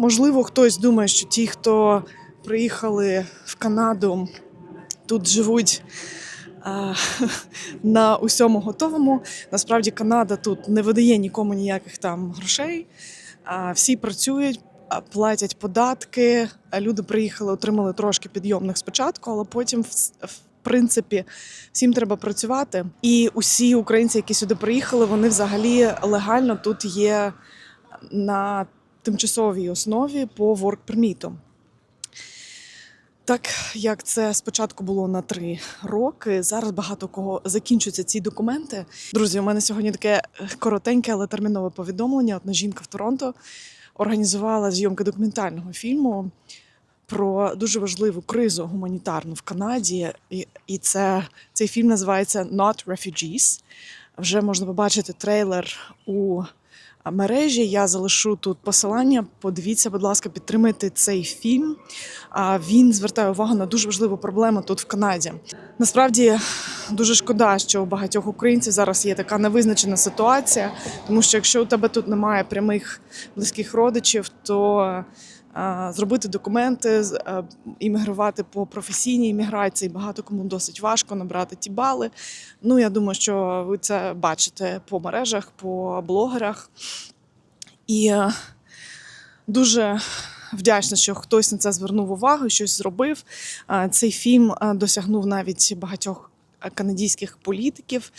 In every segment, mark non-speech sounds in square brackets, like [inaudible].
можливо, хтось думає, що ті, хто приїхали в Канаду, тут живуть а, [laughs] на усьому готовому. Насправді Канада тут не видає нікому ніяких там грошей. А, всі працюють, платять податки. Люди приїхали, отримали трошки підйомних спочатку, але потім в, в принципі всім треба працювати. І усі українці, які сюди приїхали, вони взагалі легально тут є на тимчасовій основі по work permit. Так як це спочатку було на три роки, зараз багато кого закінчуються ці документи. Друзі, у мене сьогодні таке коротеньке, але термінове повідомлення. Одна жінка в Торонто організувала зйомки документального фільму про дуже важливу кризу гуманітарну в Канаді. І це цей фільм називається Not Refugees. Вже можна побачити трейлер у мережі. Я залишу тут посилання. Подивіться, будь ласка, підтримайте цей фільм. Він звертає увагу на дуже важливу проблему тут в Канаді. Насправді дуже шкода, що у багатьох українців зараз є така невизначена ситуація, тому що якщо у тебе тут немає прямих близьких родичів, то зробити документи, іммігрувати по професійній імміграції багато кому досить важко набрати ті бали. Ну я думаю, що ви це бачите по мережах, по блогерах. І е, дуже вдячна, що хтось на це звернув увагу, щось зробив. Цей фільм досягнув навіть багатьох канадійських політиків,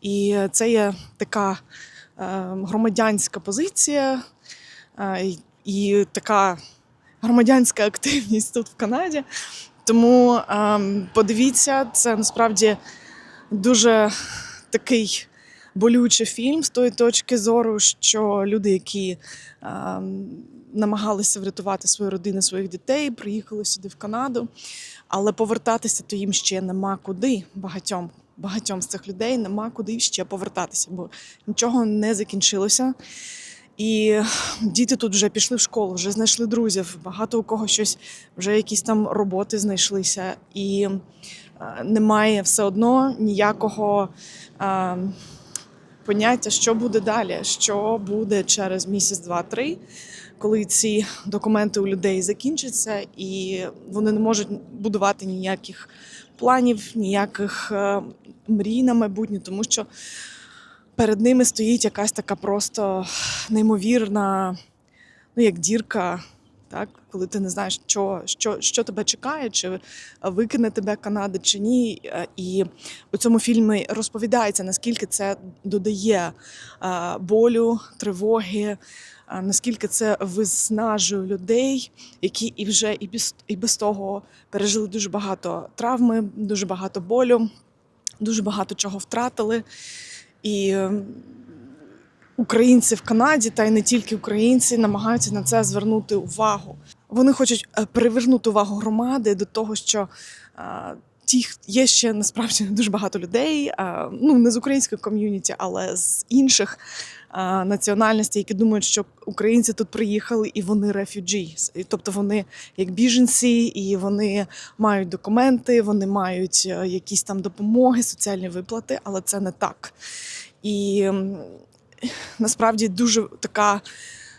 і це є така е, громадянська позиція е, і така громадянська активність тут в Канаді. Тому ем, подивіться, це насправді дуже такий болючий фільм з тої точки зору, що люди, які ем, намагалися врятувати свої родини, своїх дітей, приїхали сюди в Канаду, але повертатися то їм ще нема куди. Багатьом багатьом з цих людей нема куди ще повертатися, бо нічого не закінчилося. І діти тут вже пішли в школу, вже знайшли друзів. Багато у кого щось вже якісь там роботи знайшлися, і е, немає все одно ніякого е, поняття, що буде далі, що буде через місяць, два-три, коли ці документи у людей закінчаться, і вони не можуть будувати ніяких планів, ніяких е, мрій на майбутнє, тому що перед ними стоїть якась така просто неймовірна, ну як дірка. Так, коли ти не знаєш, що, що, що тебе чекає, чи викине тебе Канада, чи ні. Е, І у цьому фільмі розповідається, наскільки це додає е, болю, тривоги, е, наскільки це виснажує людей, які і вже і без, і без того пережили дуже багато травми, дуже багато болю, дуже багато чого втратили. І е, українці в Канаді, та й не тільки українці, намагаються на це звернути увагу. Вони хочуть е, привернути увагу громади до того, що е, ті є ще насправді [laughs] дуже багато людей, е, ну не з української ком'юніті, але з інших національностей, які думають, що українці тут приїхали і вони рефюджі. Тобто вони як біженці, і вони мають документи, вони мають е, якісь там допомоги, соціальні виплати, але це не так. І насправді дуже така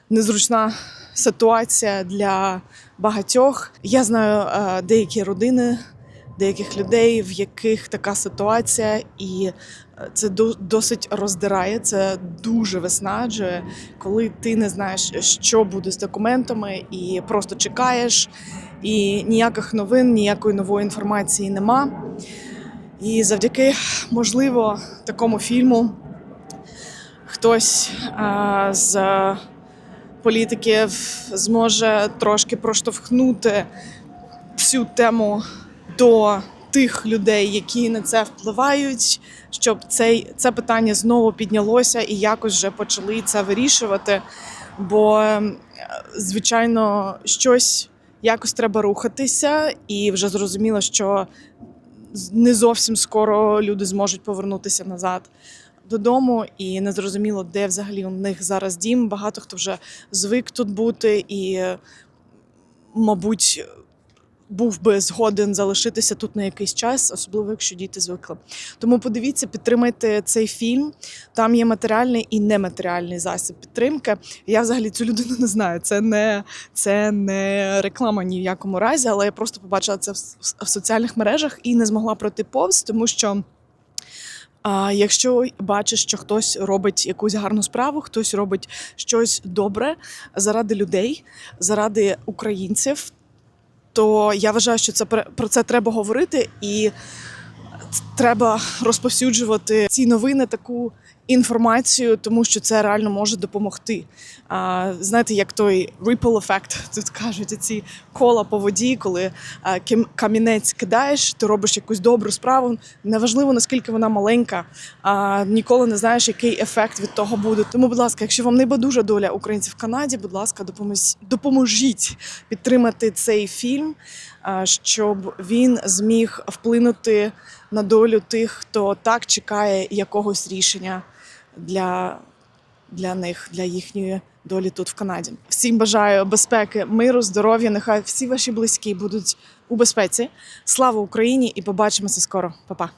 незручна ситуація для багатьох. Я знаю е, деякі родини, деяких людей, в яких така ситуація, і е, це до- досить роздирає, це дуже виснажує, коли ти не знаєш, що буде з документами, і просто чекаєш, і ніяких новин, ніякої нової інформації нема. І завдяки, можливо, такому фільму хтось а, з політиків зможе трошки проштовхнути всю тему до тих людей, які на це впливають, щоб цей, це питання знову піднялося і якось вже почали це вирішувати. Бо, ем, звичайно, щось якось треба рухатися, і вже зрозуміло, що не зовсім скоро люди зможуть повернутися назад додому, і не зрозуміло, де взагалі у них зараз дім. Багато хто вже звик тут бути, і, мабуть, був би згоден залишитися тут на якийсь час, особливо якщо діти звикли. Тому подивіться, підтримайте цей фільм. Там є матеріальний і нематеріальний засіб підтримки. Я взагалі цю людину не знаю. Це не, це не реклама ні в якому разі, але я просто побачила це в, в- соціальних мережах і не змогла пройти повз, тому що. А якщо бачиш, що хтось робить якусь гарну справу, хтось робить щось добре заради людей, заради українців, то я вважаю, що це про це треба говорити і треба розповсюджувати ці новини, таку інформацію, тому що це реально може допомогти. А, знаєте, як той ripple ефект, [laughs] тут кажуть, ці кола по воді, коли камінець кидаєш, ти робиш якусь добру справу. Неважливо наскільки вона маленька, а ніколи не знаєш, який ефект від того буде. Тому, будь ласка, якщо вам не байдужа доля українців в Канаді, будь ласка, допоможіть підтримати цей фільм, щоб він зміг вплинути на долю тих, хто так чекає якогось рішення для, для них, для їхньої долі тут в Канаді. Всім бажаю безпеки, миру, здоров'я. Нехай всі ваші близькі будуть у безпеці. Слава Україні і побачимося скоро. Па-па.